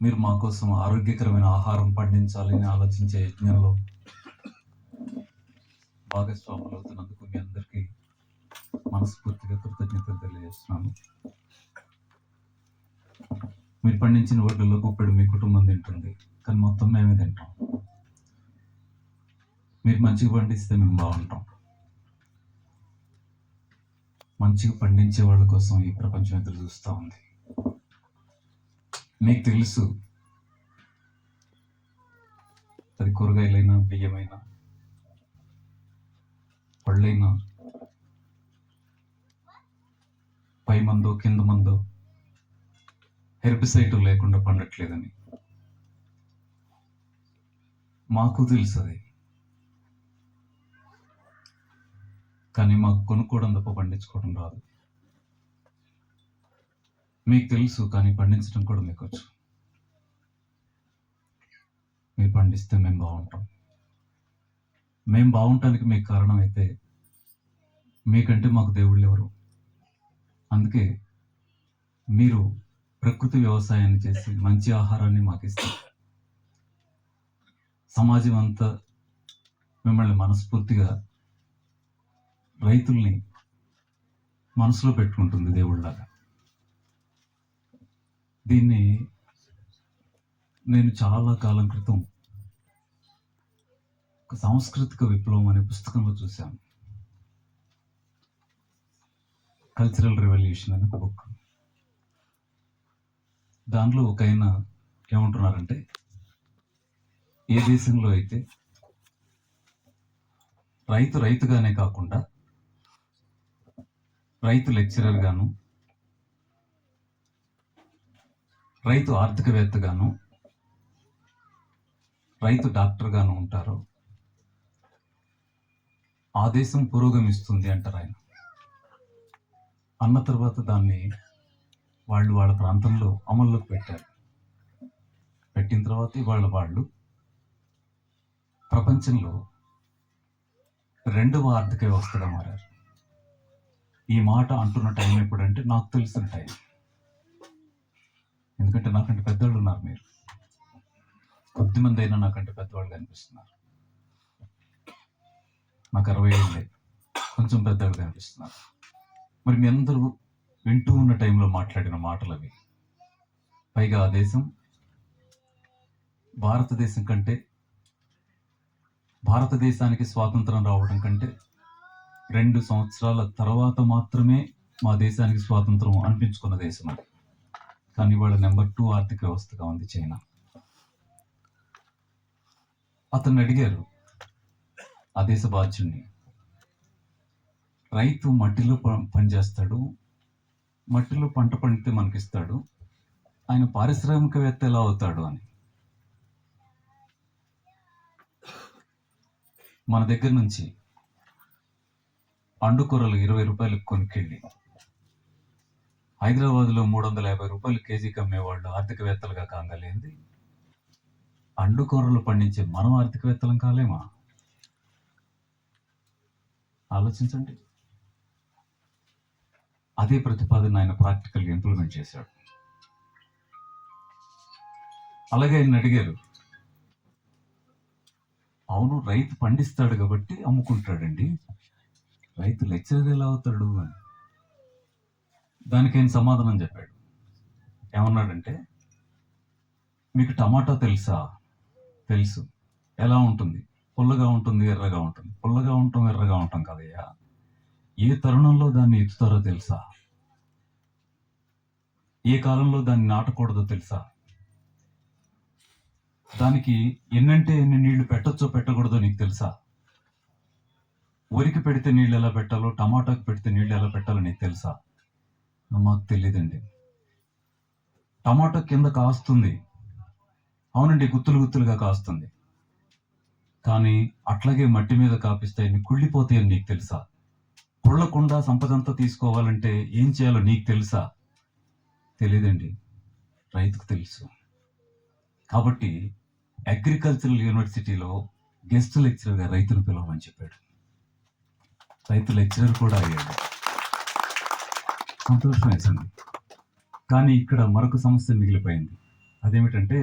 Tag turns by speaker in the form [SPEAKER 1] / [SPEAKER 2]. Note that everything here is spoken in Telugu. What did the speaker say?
[SPEAKER 1] మీరు మా కోసం ఆరోగ్యకరమైన ఆహారం పండించాలని ఆలోచించే యజ్ఞంలో భాగస్వాములు అవుతున్నందుకు మీ అందరికీ మనస్ఫూర్తిగా కృతజ్ఞతలు తెలియజేస్తున్నాను. మీరు పండించిన వడ్లలో గుప్పెడు మీ కుటుంబం తింటుంది కానీ మొత్తం మేమే తింటాం. మీరు మంచిగా పండిస్తే మేము బాగుంటాం. మంచిగా పండించే వాళ్ళ కోసం ఈ ప్రపంచం ఎదురు చూస్తూ ఉంది. మీకు తెలుసు. అది కూరగాయలైనా బియ్యమైనా పళ్ళైనా పై మందో కింద మందో హెర్బిసైడ్ లేకుండా పండట్లేదని. మాకు తెలుసు అది. కానీ మాకు కొనుక్కోవడం తప్ప పండించుకోవడం రాదు. మీకు తెలుసు కానీ పండించడం కూడా మీకు వచ్చు మీరు పండిస్తే మేము బాగుంటాం. మేము బాగుంటానికి మీకు కారణం అయితే మీకంటే మాకు దేవుళ్ళు ఎవరు? అందుకే మీరు ప్రకృతి వ్యవసాయాన్ని చేసి మంచి ఆహారాన్ని మాకు ఇస్తారు సమాజం అంతా మిమ్మల్ని మనస్ఫూర్తిగా రైతుల్ని మనసులో పెట్టుకుంటుంది దేవుళ్ళలాగా. దీన్ని నేను చాలా కాలం క్రితం ఒక సాంస్కృతిక విప్లవం అనే పుస్తకంలో చూశాను. కల్చరల్ రెవల్యూషన్ అనే ఒక బుక్ దాంట్లో ఒక ఆయన ఏమంటున్నారంటే ఏ దేశంలో అయితే రైతు రైతుగానే కాకుండా రైతు లెక్చరర్ గాను రైతు ఆర్థికవేత్తగాను రైతు డాక్టర్గాను ఉంటారు. ఆదేశం ఆ దేశం పురోగమిస్తుంది అంటారు ఆయన. అన్న తర్వాత దాన్ని వాళ్ళు వాళ్ళ ప్రాంతంలో అమల్లోకి పెట్టారు. పెట్టిన తర్వాత ఇవాళ వాళ్ళు ప్రపంచంలో రెండవ ఆర్థిక వ్యవస్థగా మారారు. ఈ మాట అంటున్న టైం ఎప్పుడంటే నాకు తెలిసిన టైం. ఎందుకంటే నాకంటే పెద్దవాళ్ళు ఉన్నారు మీరు. కొద్దిమంది అయినా నాకంటే పెద్దవాళ్ళు కనిపిస్తున్నారు. నాకు అరవై ఏళ్ళే కొంచెం పెద్దవాళ్ళు కనిపిస్తున్నారు. మరి మీ అందరూ వింటూ ఉన్న టైంలో మాట్లాడిన మాటలు అవి. పైగా ఆ దేశం భారతదేశం కంటే భారతదేశానికి స్వాతంత్రం రావడం కంటే రెండు సంవత్సరాల తర్వాత మాత్రమే మా దేశానికి స్వాతంత్రం అనిపించుకున్న దేశం అది. కానీ వాళ్ళ నెంబర్ టూ ఆర్థిక వ్యవస్థగా ఉంది చైనా. అతన్ని అడిగారు ఆ దేశ బాధ్యుణ్ణి. రైతు మట్టిలో పనిచేస్తాడు మట్టిలో పంట పండితే మనకిస్తాడు ఆయన పారిశ్రామికవేత్త ఎలా అవుతాడు అని. మన దగ్గర నుంచి అండుకూరలు ఇరవై రూపాయలకు కొనుక్కెళ్ళి హైదరాబాద్లో మూడు వందల యాభై రూపాయలు కేజీకి అమ్మేవాళ్ళు ఆర్థికవేత్తలుగా కాగలేంది. అండుకూరలు పండించే మనం ఆర్థికవేత్తలం కాలేమా? ఆలోచించండి. అదే ప్రతిపాదన ఆయన ప్రాక్టికల్గా ఇంప్లిమెంట్ చేశాడు. అలాగే ఆయన అడిగారు అవును రైతు పండిస్తాడు కాబట్టి అమ్ముకుంటాడండి. రైతు లెక్చరర్ ఎలా అవుతాడు? అని. దానికి ఆయన సమాధానం చెప్పాడు. ఏమన్నాడంటే మీకు టమాటా తెలుసా? తెలుసు. ఎలా ఉంటుంది? పుల్లగా ఉంటుంది ఎర్రగా ఉంటుంది. పుల్లగా ఉంటాం ఎర్రగా ఉంటాం కదయ్యా. ఏ తరుణంలో దాన్ని ఎత్తుతారో తెలుసా? ఏ కాలంలో దాన్ని నాటకూడదో తెలుసా? దానికి ఎన్నంటే ఎన్ని నీళ్ళు పెట్టొచ్చో పెట్టకూడదో నీకు తెలుసా? వరికి పెడితే నీళ్ళు ఎలా పెట్టాలో టమాటాకు పెడితే నీళ్ళు ఎలా పెట్టాలో నీకు తెలుసా? మాకు తెలియదండి టమాటా కింద కాస్తుంది. అవునండి గుత్తులు గుత్తులుగా కాస్తుంది. కానీ అట్లాగే మట్టి మీద కాపిస్తే కుళ్ళిపోతాయని నీకు తెలుసా? కుళ్ళకుండా సంపదంతా తీసుకోవాలంటే ఏం చేయాలో నీకు తెలుసా? తెలియదండి రైతుకు తెలుసు. కాబట్టి అగ్రికల్చరల్ యూనివర్సిటీలో గెస్ట్ లెక్చరర్గా రైతును పిలవమని చెప్పాడు. రైతు లెక్చరర్ కూడా అయ్యాడు. సంతోషం వేసింది కానీ ఇక్కడ మరొక సమస్య మిగిలిపోయింది. అదేమిటంటే